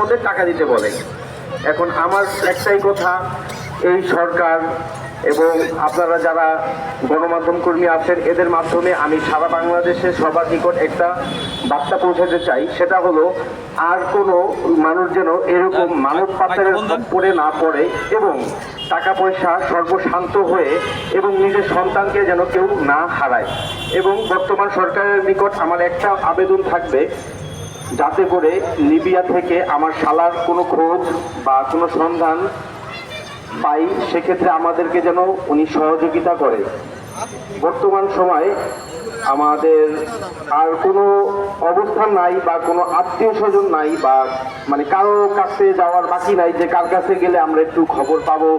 মধ্যে টাকা দিতে বলে। এখন আমার একটাই কথা এই সরকার এবং আপনারা যারা গণমাধ্যম কর্মী আছেন এদের মাধ্যমে আমি সারা বাংলাদেশে সবার নিকট একটা বার্তা পৌঁছাতে চাই। সেটা হলো আর কোনো মানুষ যেন এরকম মানব পাচারের পড়ে না পড়ে এবং টাকা পয়সা সর্বশান্ত হয়ে এবং নিজের সন্তানকে যেন কেউ না হারায়। এবং বর্তমান সরকারের নিকট আমার একটা আবেদন থাকবে যাতে করে লিবিয়া থেকে আমার শালার কোনো খোঁজ বা কোনো সন্ধান পাই, সেক্ষেত্রে আমাদেরকে যেন উনি সহযোগিতা করে। বর্তমান সময় আমাদের আর কোনো অবস্থান নাই বা কোনো আত্মীয় স্বজন নাই বা মানে কারও কাছে যাওয়ার বাকি নাই যে কার কাছে গেলে আমরা একটু খবর পাবো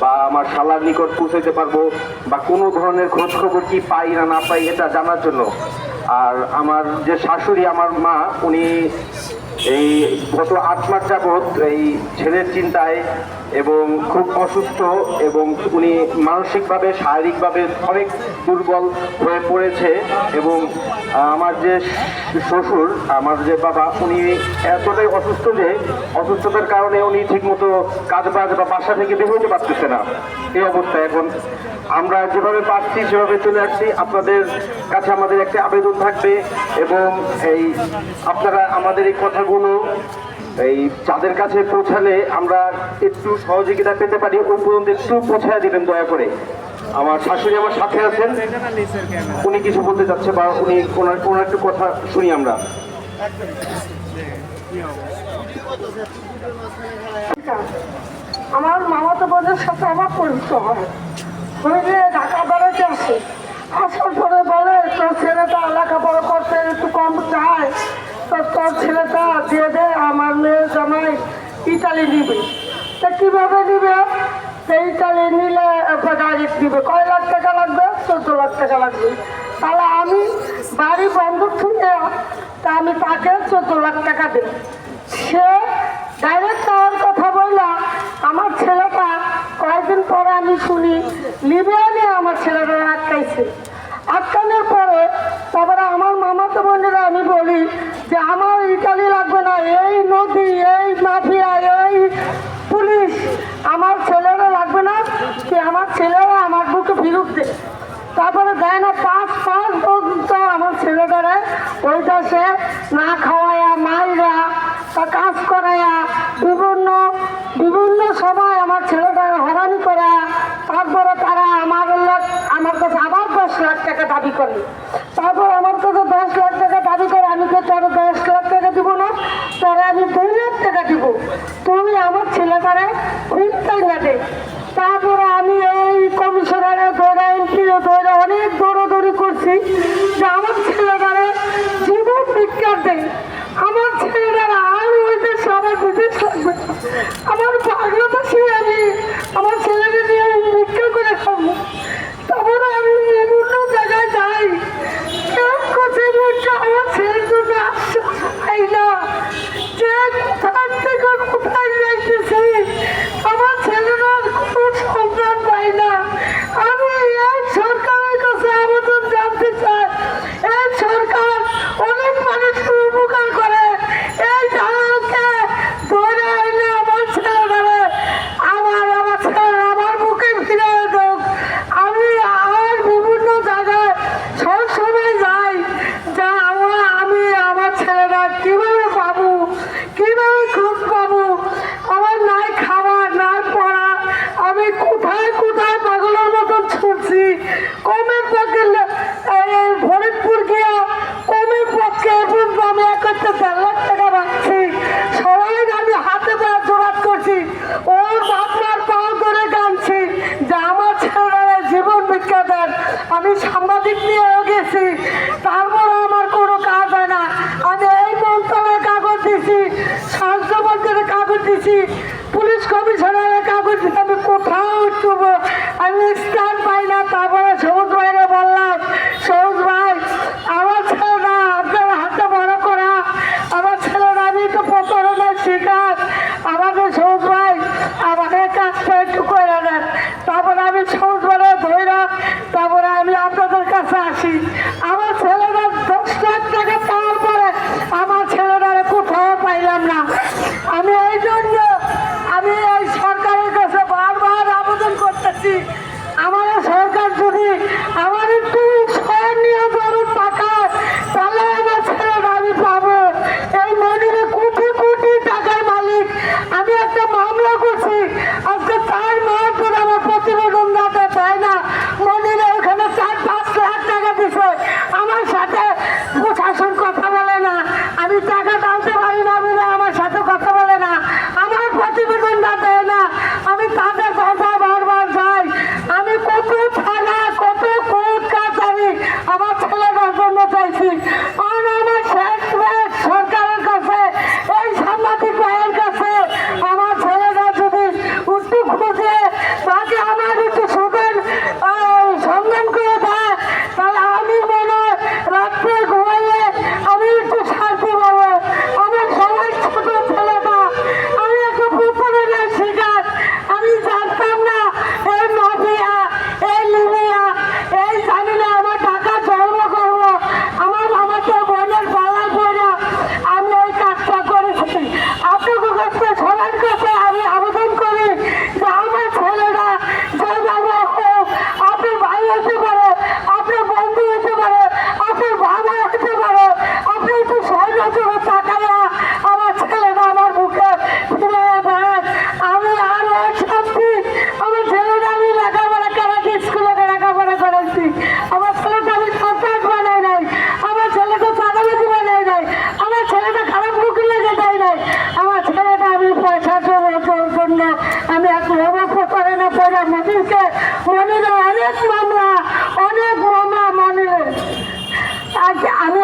বা আমার শালার নিকট পৌঁছাতে পারব বা কোনো ধরনের খোঁজ খবর কি পাই না না পাই এটা জানার জন্য। আর আমার যে শাশুড়ি, আমার মা, উনি এই গত আট মাস যাবৎ এই ছেলের চিন্তায় এবং খুব অসুস্থ এবং উনি মানসিকভাবে, শারীরিকভাবে অনেক দুর্বল হয়ে পড়েছে এবং আমার যে শ্বশুর, আমার যে বাবা, উনি এতটাই অসুস্থ যে অসুস্থতার কারণে উনি ঠিকমতো কাজ বাজ বা বাসা থেকে বের হতে পারতেছে না। এই অবস্থায় এখন আমরা যেভাবে পারছি সেভাবে চলে আসছি। আপনাদের কাছে আমাদের একটা আবেদন থাকবে এবং এই আপনারা আমাদের এই কথাগুলো এই যাদের কাছে পৌঁছালে আমরা একটু সহযোগিতা পেতে পারি ওই পর্যন্ত একটু পৌঁছায় দিবেন দয়া করে। আমার শাশুড়ি আমার সাথে আছেন। উনি কিছু বলতে চাচ্ছে বা উনি ওনার ওনার একটু কথা শুনি আমরা। আমার মামাতো বোনের সাথে আমার পরিচয়। হয় ওই যে ঢাকা বেড়াতে আসে। আসার পরে বলে, তোর ছেলেটা লেখাপড়া করতে একটু কম চায়। তো তোর ছেলেটা দিয়ে দে, আমার মেয়ে জামাই ইটালি নিবে। তা কীভাবে নিবে? ইটালি নিলে ডাইরেক্ট নিবে। কয় লাখ টাকা লাগবে? চোদ্দ লাখ টাকা লাগবে। তাহলে আমি বাড়ি বন্ধক থেকে, তা আমি তাকে চোদ্দ লাখ টাকা দিই সে ডাইরেক্ট আমার কথা বললা, আমার ছেলেটা কয়েকদিন পরে আমি শুনি লিবিয়া নিয়ে আমার ছেলেটা আটকাইছে। আটকানোর পরে তারপরে আমার মামাতো বোনেরা আমি বলি যে, আমার ইটালি লাগবে না, এই নদী, এই মাফিয়া, এই পুলিশ, আমার ছেলেরা লাগবে না, কি আমার ছেলেরা আমার বুকে বিরুদ্ধে তারপরে দেয় না, পাঁচ পাঁচ পর্যন্ত আমার ছেলেটারে ওই দেশে না খাওয়াইয়া মাইরা, তা কাজ করাইয়া বিভিন্ন বিভিন্ন সময় আমার ছেলেটারে হরানি করা তারপরে তারা আমার লাখ আমার কাছে আবার দশ লাখ টাকা দাবি করে। তারপর আমার কাছে দশ লাখ টাকা দাবি করে, আমি তো তোর দশ লাখ টাকা দিব না, তোরা আমি দুই লাখ টাকা দিব। তুমি আমার ছেলে ছেলেটারে ফিরতাই না দে তারপরে আমি এই কমিশনারে ধরে এমপি ধরে অনেক দৌড়াদৌড়ি করছি যে আমার ছেলেটারে জীবন ভিক্ষা দেয় আমার ছেলেটারা আর ওই দেশে আমার বিদেশ লাগবে আমার সে আমি আমার ছেলেকে নিয়ে ভিক্ষা করে খাব তারপরে আমি বিভিন্ন জায়গায় যাই কেমন করছে ভিক্ষা আমার ছেলের জন্য আশ্বাস পাই না যে তার থেকে কোথায় যাইতেছি আমার ছেলেরা কোনো সন্তান পাই না আমি এই সরকারের কাছে আবেদন জানতে চাই এই সরকার অনেক মানুষকে উপকার করে এই দালালকে ধরে এনে আমার ছেলেরা আমার আমার ছেলেরা আমার মুখে ফিরে দেব আমি আর বিভিন্ন জায়গায় সব সময় যাই যা আমার আমি আমার ছেলেরা কীভাবে পাবো কীভাবে খোঁজ পাবো আমার নাই খাওয়া নাই পড়া আমি কোথায় কোথায় পাগলের মতন ছুটছি কমের পক্ষে লে- এই এই ফরিদপুর গিয়া কমের পক্ষে এ পর্যন্ত আমি এক একটা দেড় লাখ টাকা রাখছি সবাই আমি হাতে পায়ে জোরাত করছি ওর বাপমার পাও ধরে গানছি যে আমার ছেলেরা জীবন ভিক্ষা দেন আমি সাংবাদিক নিয়েও গেছি তারপরে আমার কোনো কাজ হয় না আমি এই মন্ত্রণালয়ে কাগজ দিছি স্বাস্থ্য মন্ত্রণের কাগজ দিছি পুলিশ কমিশনারের কাগজ দিছি আমি কোথাও উঠব আমি স্থান পাই না তারপরে সবুজ ভাইরে বললাম সবুজ ভাই আমার ছেলেরা আপনার হাতে বড় করা আমার ছেলেরা আমি তো প্রতারণার শিকার আমাকে সবুজ ভাই আমাকে কাজটা একটু করে দেন তারপরে আমি সবুজ ভাইরে ধৈরা তারপরে আমি আপনাদের আসি আমার মনিরকে মনিরে অনেক মামলা অনেক মামলা মনিরে আজ আমি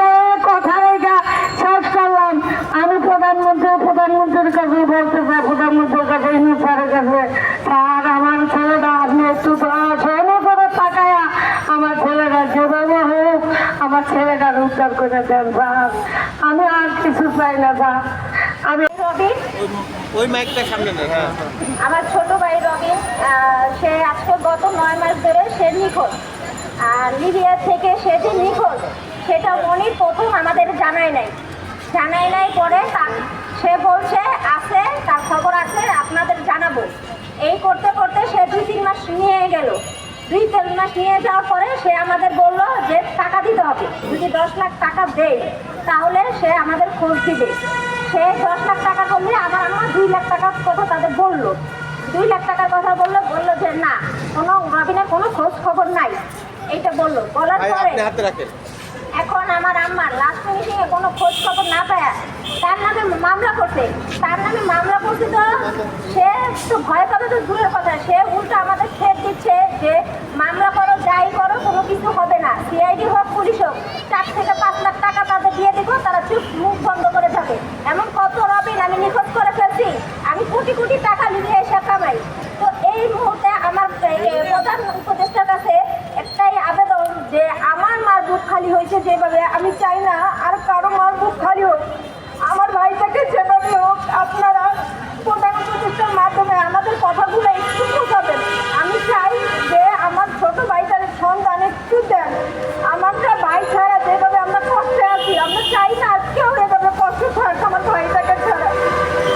কথা রেখা শেষ করলাম। আমি প্রধানমন্ত্রী প্রধানমন্ত্রীর কাছে বলতে চাই প্রধানমন্ত্রীর কাছে ইউনিট স্যারের কাছে স্যার আমার ছেলেটা আপনি একটু সহন করে তাকায়া আমার ছেলেটা যেভাবে হোক আমার ছেলেটার উদ্ধার করে দেন স্যার আমি আর কিছু চাই না স্যার আমি ওই মাইকটা সামনে হ্যাঁ। আমার ছোট সে আজকে গত নয় মাস ধরে সে নিখোঁজ। আর লিবিয়া থেকে সে যে নিখোঁজ, সেটা মনির প্রথম আমাদের জানাই নাই। জানাই নাই পরে তার সে বলছে, আছে, তার খবর আছে, আপনাদের জানাব। এই করতে করতে সে দুই তিন মাস নিয়ে গেল। দুই তিন মাস নিয়ে যাওয়ার পরে সে আমাদের বলল যে, টাকা দিতে হবে। যদি দশ লাখ টাকা দেয়, তাহলে সে আমাদের খোঁজ দিবে। সে দশ লাখ টাকা করলে আমার আমার দুই লাখ টাকার কথা তাদের বলল। দুই লাখ টাকার কথা বলল বলল যে না কোনো রবিনের কোনো খোঁজ খবর নাই। এইটা বলল। বলার পরে এখন আমার আম্মার লাস্ট ফিনিশিং এ কোনো খোঁজ খবর না পায়। তার নামে মামলা করতে তার নামে মামলা করতে তো সে তো ভয় পাবে তো দূরের কথা। সে উল্টো আমাদের থ্রেট দিচ্ছে যে মামলা করো যাই করো কোনো কিছু হবে না। সিআইডি হোক পুলিশ হোক চার থেকে পাঁচ লাখ টাকা তাদের দিয়ে দিব তারা চুপ মুখ বন্ধ করে থাকে। এমন কত রবিন আমি নিখোঁজ করে ফেলছি। আমি কোটি কোটি টাকা তো এই মুহূর্তে আমার প্রধান উপদেষ্টার কাছে একটাই আবেদন যে আমার খালি হয়েছে যেভাবে, আমি চাই না আর কারও মার বুক খালি হোক আমার ভাইটাকে যেভাবে হোক আপনারা প্রধান উপদেষ্টার মাধ্যমে আমাদের কথাগুলো একটু বোঝাবেন আমি চাই যে আমার ছোট ভাইটার সন্ধান একটু দেন আমাদের ভাই ছাড়া যেভাবে আমরা কষ্টে আছি আমরা চাই না আজকেও এভাবে কষ্ট থাক আমার ভাইটাকে ছাড়া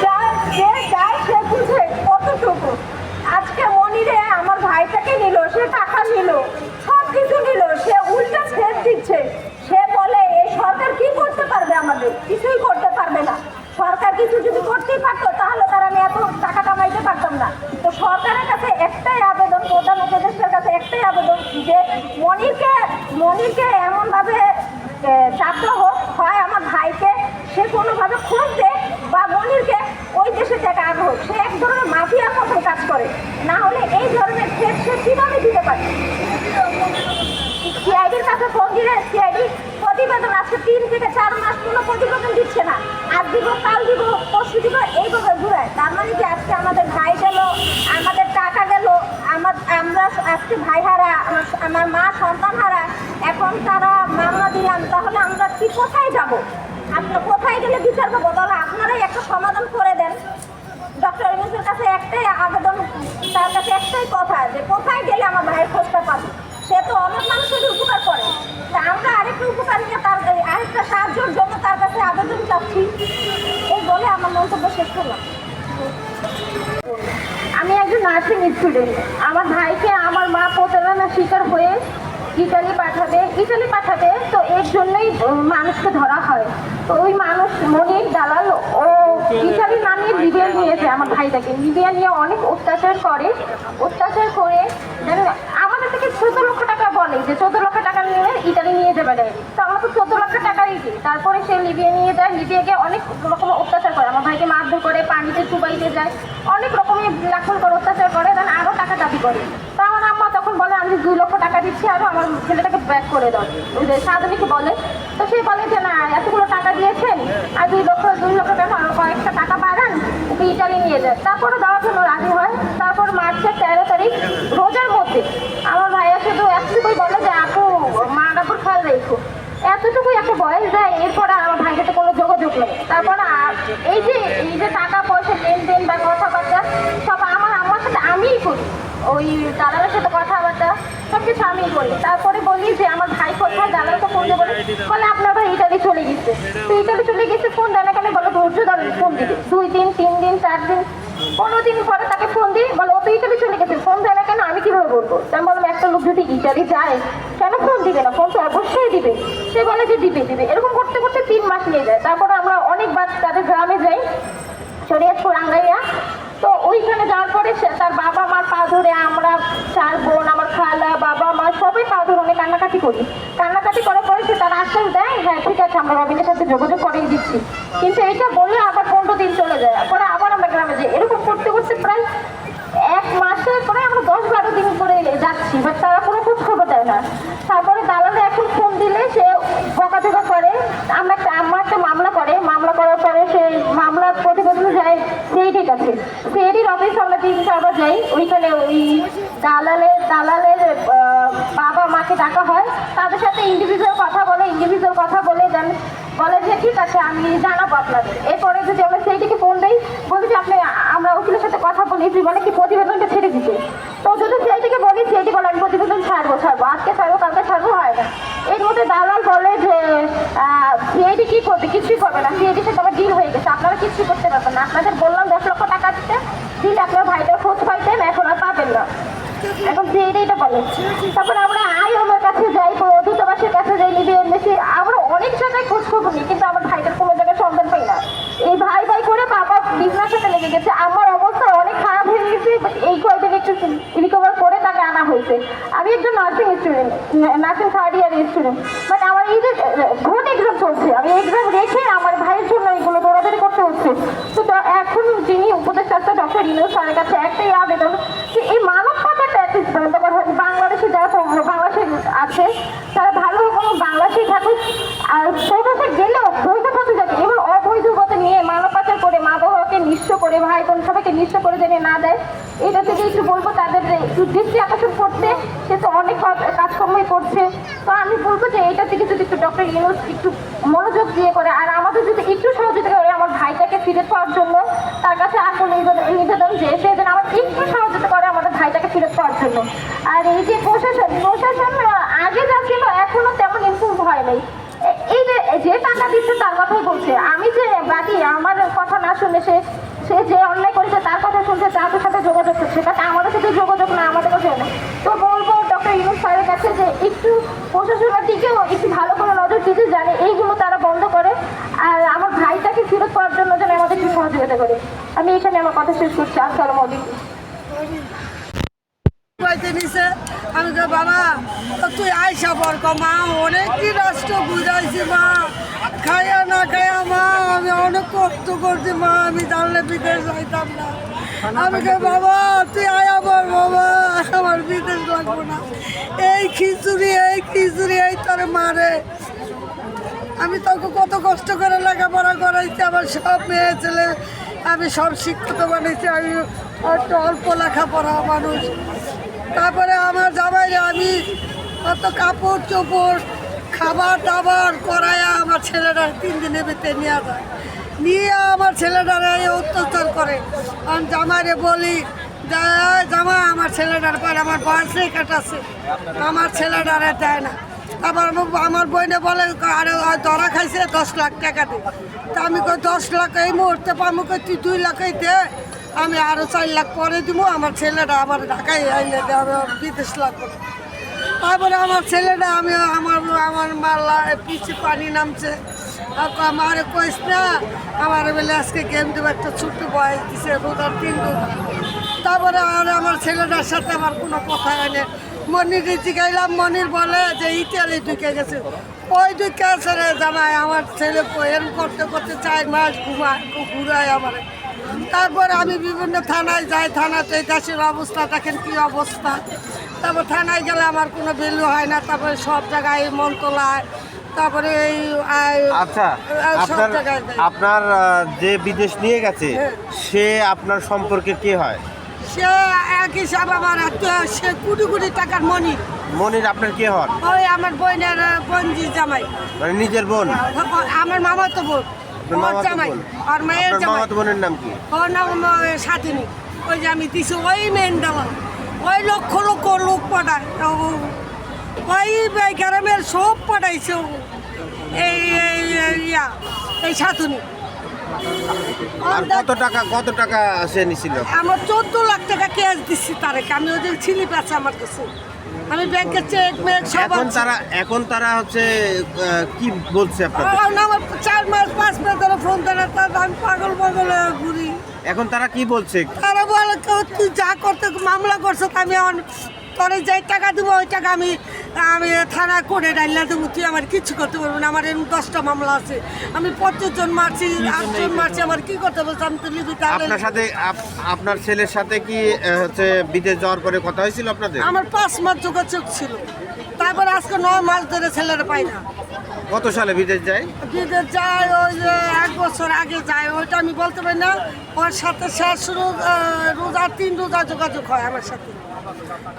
যার যে যায় সে বুঝে কতটুকু আজকে মনিরে আমার ভাইটাকে নিল সে টাকা নিল সব কিছু নিল সে উল্টা ছেদ দিচ্ছে সে বলে এই সরকার কি করতে পারবে আমাদের কিছুই করতে পারবে না সরকার কিছু যদি করতেই পারতো তাহলে তার আমি এত টাকা কামাইতে পারতাম না তো সরকারের কাছে একটাই আবেদন প্রধান উপদেষ্টার কাছে একটাই আবেদন যে মনিরকে মনিরকে এমনভাবে এ, চাপ দেওয়া হোক হয় আমার ভাইকে, সে কোনোভাবে খোঁজ দেয় বা মনিরকে ওই দেশে থেকে আনা হোক। সে এক ধরনের মাফিয়ার মতন কাজ করে। না হলে এই ধরনের থ্রেট সে কীভাবে দিতে পারে? সিআইডির কাছে ফোন দিলে সিআইডি প্রতিবেদন আজকে তিন থেকে চার মাস কোনো প্রতিবেদন দিচ্ছে না। আজ দিব, কাল দিব, পরশু দিব, এইভাবে ঘুরায়। তার মানে কি আজকে আমাদের ভাই গেল, আমাদের টাকা আমার আজকে ভাই হারা আমার আমার মা সন্তান হারা এখন তারা মামলা দিলাম, তাহলে আমরা কি কোথায় যাব? আপনার কোথায় গেলে বিচার পাবো? তাহলে আপনারাই একটা সমাধান করে দেন। ডক্টর ইউনুসের কাছে একটাই আবেদন, তার কাছে একটাই কথা যে কোথায় গেলে আমার ভাইয়ের খোঁজটা পাবো? সে তো অনেক মানুষের উপকার করে। তা আমরা আরেকটু উপকার নিয়ে তার আরেকটা সাহায্যের জন্য তার কাছে আবেদন চাচ্ছি। এই বলে আমার মন্তব্য শেষ করলাম। আমি একজন নার্সিং স্টুডেন্ট আমার ভাইকে আমার মা প্রতারণা শিকার হয়ে ইটালি পাঠাবে ইটালি পাঠাবে, তো এর জন্যই মানুষকে ধরা হয়। তো ওই মানুষ মনির দালাল, ও ইটালি নামিয়ে লিবিয়া নিয়েছে আমার ভাইটাকে। লিবিয়া নিয়ে অনেক অত্যাচার করে। অত্যাচার করে চোদ্দ লক্ষ টাকা বলে যে চোদ্দ লক্ষ টাকা নিয়ে ইটালি নিয়ে যাবে দেয় তো আমরা তো চোদ্দ লক্ষ টাকাই দিই তারপরে সে লিবিয়া নিয়ে যায় লিবিয়া গিয়ে অনেক রকম অত্যাচার করে। আমার ভাইকে মারধর করে, পানিতে চুবাইতে যায়। অনেক রকমের লাখন করে অত্যাচার করে দেন আরও টাকা দাবি করে। তা আমার আম্মা তখন বলে, আমি দুই লক্ষ টাকা দিচ্ছি আরও আমার ছেলেটাকে ব্যাক করে দাও। সাধনীকে বলে। তো সে বলে যে, না, এতগুলো টাকা দিয়েছেন, আর দুই লক্ষ দুই লক্ষ কেন? আরও কয়েকটা টাকা বাড়ান ইটালি নিয়ে যায়। তারপরে দেওয়ার জন্য রাজি হয়। তারপর মার্চের তেরো তারিখ, রোজার মধ্যে আমার এতটুকুই বলে যে, আপু, মা ডাপুর খেয়াল রেখো। এতটুকুই একটা বয়স দেয়, এরপর আমার ভাইয়ের সাথে কোনো যোগাযোগ নেই। তারপর এই যে এই যে টাকা, পয়সা, লেনদেন বা কথাবার্তা, সব আমার আমার সাথে আমিই করি। ওই দালালের সাথে কথাবার্তা সব কিছু আমিই করি। তারপরে বলি যে, আমার ভাই কোথায়? দালালকে ফোন দিয়ে বলে বলে, আপনার ভাই ইটালি চলে গেছে। তো ইটালি চলে গেছে, ফোন দেয় না কেন? বলো, ধৈর্য ধরে, ফোন দিবে। দুই দিন, তিন দিন, চার দিন, পনেরো দিন পরে তাকে ফোন দিই। বলো, ও তো ইটালি চলে গেছে। ফোন কেন আমি কীভাবে বলব? আমি বললাম, একটা লোক যদি ইটালি যায়, কেন ফোন দিবে না? ফোন তো অবশ্যই দিবে। সে বলে যে দিবে দিবে। এরকম করতে করতে তিন মাস নিয়ে যায়। তারপরে আমরা অনেকবার তাদের গ্রামে যাই শরীয়তপুর আঙ্গাইয়া তো ওইখানে যাওয়ার পরে সে তার বাবা মার পা ধরে আমরা চার বোন, আমার খালা, বাবা মা, সবাই পা ধরে অনেক কান্নাকাটি করি। কান্নাকাটি করার পরে সে তার আশ্বাস দেয় হ্যাঁ ঠিক আছে, আমরা রবিনের সাথে যোগাযোগ করিয়ে দিচ্ছি। কিন্তু এটা বললে আবার পনেরো দিন চলে যায় পরে আবার আমরা গ্রামে যাই এরকম করতে করতে প্রায় এক মাসের পরে আমরা দশ বারো দিন সিআইডির কাছে সিআইডির অফিস আমরা তিন চারবার যাই, ওইখানে ওই দালালের দালালের বাবা মাকে ডাকা হয়। তাদের সাথে ইন্ডিভিজুয়াল কথা বলে ইন্ডিভিজুয়াল কথা বলে দেন। বলে যে, ঠিক আছে, আমি জানাব আপনাদের। এরপরে যদি আমরা সেইটিকে ফোন দিই, বলি যে, আপনি, আমরা উকিলের সাথে কথা বলি। তুই বলে কি, প্রতিবেদনটা ছেড়ে দিতে। তো যদি সেইটিকে বলি, সেইটি বলে, আমি প্রতিবেদন ছাড়বো ছাড়বো। আজকে ছাড়বো, কালকে ছাড়বো, হয় না। এর মধ্যে দালাল বলে যে সিআইডি কি করবে? কিছুই করবে না। সিআইডির সাথে আমার ডিল হয়ে গেছে। আপনারা কিছুই করতে পারবেন না। আপনাদের বললাম দশ লক্ষ টাকা দিতে দিলে আপনার ভাইটার খোঁজ পাইতেন এখন আর পাবেন না এখন সিআইডি এটা বলে তারপর আমরা আই আমার কাছে যাই কোনো দূতাবাসের কাছে যাই, নিজে এমনিসি আমরা অনেক জায়গায় খোঁজ খবর নিই, কিন্তু আমার ভাইটার কোনো জায়গায় সন্ধান পাই না। এই ভাই ভাই করে বাবা বিজনেস সাথে লেগে গেছে। আমার অবস্থা অনেক খারাপ হয়ে গেছে এই কয়েকদিন একটু রিকভার করে তাকে আনা হয়েছে। আমি একজন nursing student nursing third year student but আমার এই যে ভোট এক্সাম চলছে, আমি এক্সাম রেখে আমার ভাইয়ের জন্য এগুলো দৌড়াদৌড়ি করতে হচ্ছে। তো এখন যিনি উপদেষ্টা ডক্টর ইনুস স্যারের কাছে একটাই আবেদন যে এই মানব বাংলাদেশে যারা বাংলাদেশে আছে, তারা ভালো কোনো বাংলাদেশেই থাকুক, আর প্রবাসে গেলেও বৈধ পথে এবং অবৈধ নিয়ে মানব পাচার করে মা বাবাকে নিঃস্ব করে ভাই বোন সবাইকে নিঃস্ব করে জেনে না দেয়, এটা থেকে একটু বলব, তাদের একটু দৃষ্টি করতে অনেক কাজকর্মই করছে। তো আমি বলব যে এটা থেকে যদি একটু ডক্টর ইউনুস একটু মনোযোগ দিয়ে করে, আর আমাদের যদি একটু সহযোগিতা করে আমার ভাইটাকে ফিরে পাওয়ার জন্য, তার কাছে আকুল নিবেদন যে, সে যেন আমার একটু সহযোগিতা ফিরে পাওয়ার জন্য। আর এই যে প্রশাসন প্রশাসন আগে যা ছিল, এখনও তেমন ইমপ্রুভ হয় নাই। এই যে যে টাকা দিচ্ছে তার কথাই বলছে। আমি যে বাকি আমার কথা না শুনে সে সে যে অন্যায় করেছে তার কথা শুনছে, তাদের সাথে যোগাযোগ করছে। তাতে আমাদের সাথে যোগাযোগ না, আমাদের কাছে না তো বলব ডক্টর ইউনুস স্যারের কাছে যে একটু প্রশাসনের দিকেও একটু ভালো করে নজর দিতে জানে, এইগুলো তারা বন্ধ করে। আর আমার ভাইটাকে ফেরত পাওয়ার জন্য যেন আমাদের একটু সহযোগিতা করে। আমি এখানে আমার কথা শেষ করছি। আসসালামু আলাইকুম। পাইতে নিছে আমি তো বাবা তুই আইসা ক মা, অনেক কি রাষ্ট্র বুঝাইছি, মা। খাইয়া না খাইয়া, মা, আমি অনেক কষ্ট করছি, মা, আমি জানলে বিদেশ যাইতাম না। আমি কে বাবা, তুই আয়া পর বাবা, আমার বিদেশ লাগবো না। এই খিচুড়ি এই খিচুড়ি, এই তোর মারে আমি তোকে কত কষ্ট করে লেখাপড়া করাইছি, আমার সব মেয়ে ছেলে। আমি সব শিক্ষিত বানিয়েছি, আমি একটু অল্প লেখাপড়া মানুষ। তারপরে আমার জামাই আমি কত কাপড় চোপড়, খাবার দাবার করাইয়া আমার ছেলেরা তিন দিনের ভিতরে নিয়ে যায়। নিয়ে আমার ছেলেটারা অত্যাচার করে। আমি জামাইরে বলি জামা আমার ছেলেটার পর আমার বয়সে কাটাছে। আমার ছেলেটারে দেয় না। আবার আমার- বইনে বলে, আরে ধরা খাইছে দশ লাখ টাকা দে তা আমি কই, দশ লাখ এই মুহূর্তে পাবো কই? তুই দুই লাখই দে। আমি আরও চার লাখ পরে দিব আমার ছেলেটা আমার ঢাকায় আইলে দে আমি বিদেশ লাগবো। তারপরে আমার ছেলেটা, আমি আমার আমার মাল্লা পিছিয়ে পানি নামছে। আমার কইস না, আমার বেলে আজকে গেম দেবো, একটা ছোট্ট বয়স দিছে রোদার তিন তারপরে আর আমার ছেলেটার সাথে আমার কোনো কথা হয় না। মনির জিগাইলাম মনির বলে যে ইটালি ঢুকে গেছে। ওই ঢুকে আছে রে জামাই, আমার ছেলে এরম করতে করতে চার মাস ঘুমায়, ঘুরায় আমার। তারপরে আমি বিভিন্ন থানায় যাই থানাতে দেশের অবস্থা দেখেন কি অবস্থা। তারপর থানায় গেলে আমার কোনো ভ্যালু হয় না তারপরে সব জায়গায় মন্তলায় তারপরে এই আচ্ছা আপনার আপনার যে বিদেশ নিয়ে গেছে হ্যাঁ। সে আপনার সম্পর্কে কে হয়? সে এক হিসাব আমার সে কোটি কোটি টাকার মনি মনির আপনার কে হন? ওই আমার বোনের বঞ্জি জামাই। মানে নিজের বোন? আমার মামা তো বোন। ওর মামাতো জামাই বোন? আর মেয়ের জামাই। বোনের নাম কি? ওর নাম সাথিনী। ওই যে আমি দিছি ওই মেন ওই লক্ষ লক্ষ লোক পাঠায়। ওই বে- গ্রামের সব পাঠাইছে ও। এই ইয়া এই সাথুনি। আর কত টাকা কত টাকা সে নিছিল? আমার চোদ্দ লাখ টাকা ক্যাশ দিচ্ছি তারেকে। আমি ওদের ছিলিপ আছে আমার কাছে আমি ব্যাংকের চেক মেক সব এখন তারা এখন তারা হচ্ছে কি বলছে আপনাদের? আমার চার মাস পাঁচ মাস ধরে ফোন ধরে তার আমি পাগল পাগল ঘুরি। এখন তারা কি বলছে? তারা বলে তুই যা করতে মামলা করছ আমি তোরে যে টাকা দেবো ওই টাকা আমি আমি থানা করে ডাইলা দেবো। তুই আমার কিচ্ছু করতে পারব না আমার এরকম দশটা মামলা আছে। আমি পঁচিশ জন মারছি আটজন মারছি আমার কি করতে বলছো আমি তো লিখি আপনার সাথে আপ- আপনার ছেলের সাথে কি হচ্ছে বিদেশ যাওয়ার পরে কথা হয়েছিল আপনাদের? আমার পাঁচ মাস যোগাযোগ ছিল। তারপর আজকে নয় মাস ধরে ছেলেরা পাই না। কত সালে বিদেশ যায়? বিদেশ যায় ওই যে এক বছর আগে যায় ওইটা আমি বলতে পারি না। ওর সাথে শেষ রোজা তিন রোজা যোগাযোগ হয় আমার সাথে।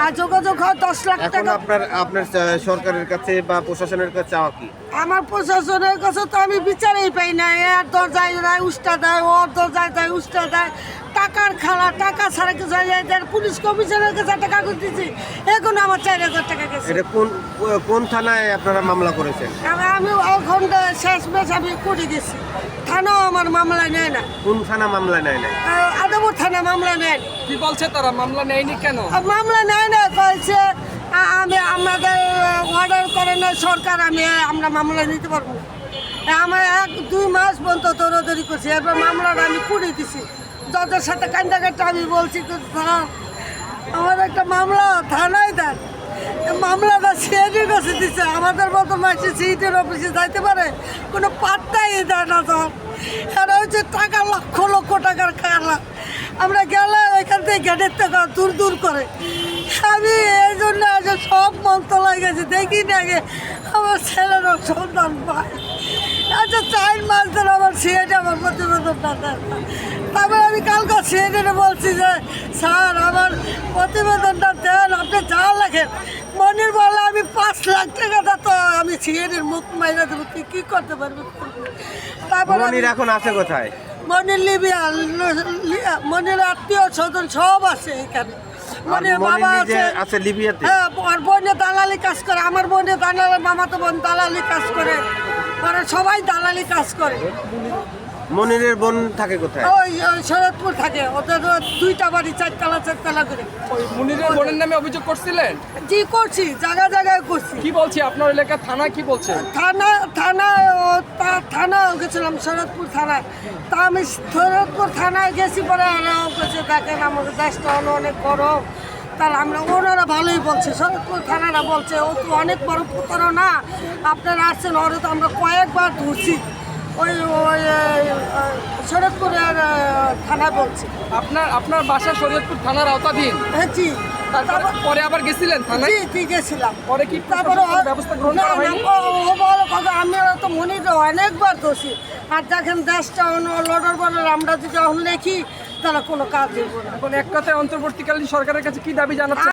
আর যোগাযোগ হয় দশ লাখ এখন টাকা। আপনার আপনার সরকারের কাছে বা প্রশাসনের কাছে চাওয়া কি? আমার প্রশাসনের কাছে তো আমি বিচারেই পাই না। এর দরজায় দেয় উষ্টা দেয় ওর দরজায় দেয় উষ্টা দেয়। টাকার খেলা টাকা ছাড়া কিছু হয়ে যায় দেয়। পুলিশ কমিশনের কাছে টাকা কাগজ দিচ্ছি এখন আমার চার হাজার টাকা গেছে। এটা কোন কোন থানায় আপনারা মামলা করেছেন? আমি আমি ওখান শেষ মেশ আমি করে গেছি। থানাও আমার মামলা নেয় না। কোন থানা মামলা নেয় না আহ, আদমপুর থানা মামলা নেয় না। কি বলছে তারা? মামলা নেয়নি কেন? আর মামলা নেয় না কয়েছে আমি আমাদের অর্ডার করে না সরকার আমি আমরা মামলা নিতে পারব না। আমার এক দুই মাস পর্যন্ত দৌড়াদৌড়ি করছি, এরপর মামলাটা আমি করে দিছি। জজের সাথে কান্দাকাটা আমি বলছি তো ধরা, আমার একটা মামলা, থানায় দেন। মামলাটা সিআইডির কাছে দিচ্ছে আমাদের মতো মাসে সিইটির অফিসে যাইতে পারে, কোনো পাত্তাই দেয় না তো। এরা হচ্ছে টাকা, লক্ষ লক্ষ টাকার খেলা। আমরা গেলে এখান থেকে গেটের টাকা দূর দূর করে। আমি এই জন্য আজ সব মন্ত্রণালয় গেছি, দেখি না আগে আমার ছেলেরও সন্তান পায়। আচ্ছা চার মাস ধরে আমার সিএটা আমার প্রতিবেদনটা দেন না। তারপরে আমি কালকে সিএটা বলছি যে স্যার আমার প্রতিবেদনটা দেন আপনি যা লেখেন। মনির বলে আমি পাঁচ লাখ টাকা তো আমি সিএনের মুখ মাইরা দেবো তুই কী করতে পারবি? তারপর মনির এখন আছে কোথায়? মনির লিবিয়া মনির আত্মীয় স্বজন সব আছে এখানে। বাবা আছে আছে লিবিয়াতে? হ্যাঁ আর বোনে দালালি কাজ করে আমার বোনে দালালি মামাতো বোন দালালি কাজ করে। পরে সবাই দালালি কাজ করে। মনিরের বোন থাকে কোথায়? ওই শরৎপুর থাকে। ওদের দুইটা বাড়ি চারতলা চারতলা করে। ওই মুনিরের বোনের নামে অভিযোগ করছিলেন? জি করছি জায়গা জায়গায় করছি। কি বলছি? আপনার এলাকার থানা কি বলছে? থানা থানায় ও তা- থানায় গেছিলাম শরৎপুর থানায়। তা আমি শরৎপুর থানায় গেছি পরে ওরাও বলছে দেখেন আমাদের দেশটা হলো অনেক গরম। তাহলে আমরা ওনারা ভালোই বলছে থানারা বলছে ও তো অনেক বড় প্রতারণা আপনারা আসছেন ওরা তো আমরা কয়েকবার ধরছি। ওই ওই শরৎপুরের থানা থানায় বলছে। আপনার আপনার বাসা শরীয়তপুর থানার আওতাধীন? হ্যাঁ জি। পরে আবার গেছিলেন থানায়? জি গেছিলাম। পরে কি তারপরে ব্যবস্থা গ্রহণ করা হয়নি? ও- বলো কথা, আমরা তো মনির অনেকবার দোষী। আর দেখেন দেশটা লডার পরে আমরা যদি এখন লেখি তাহলে কোনো কাজ দেবো না। এখন এক কথায় অন্তর্বর্তীকালীন সরকারের কাছে কি দাবি জানাচ্ছেন?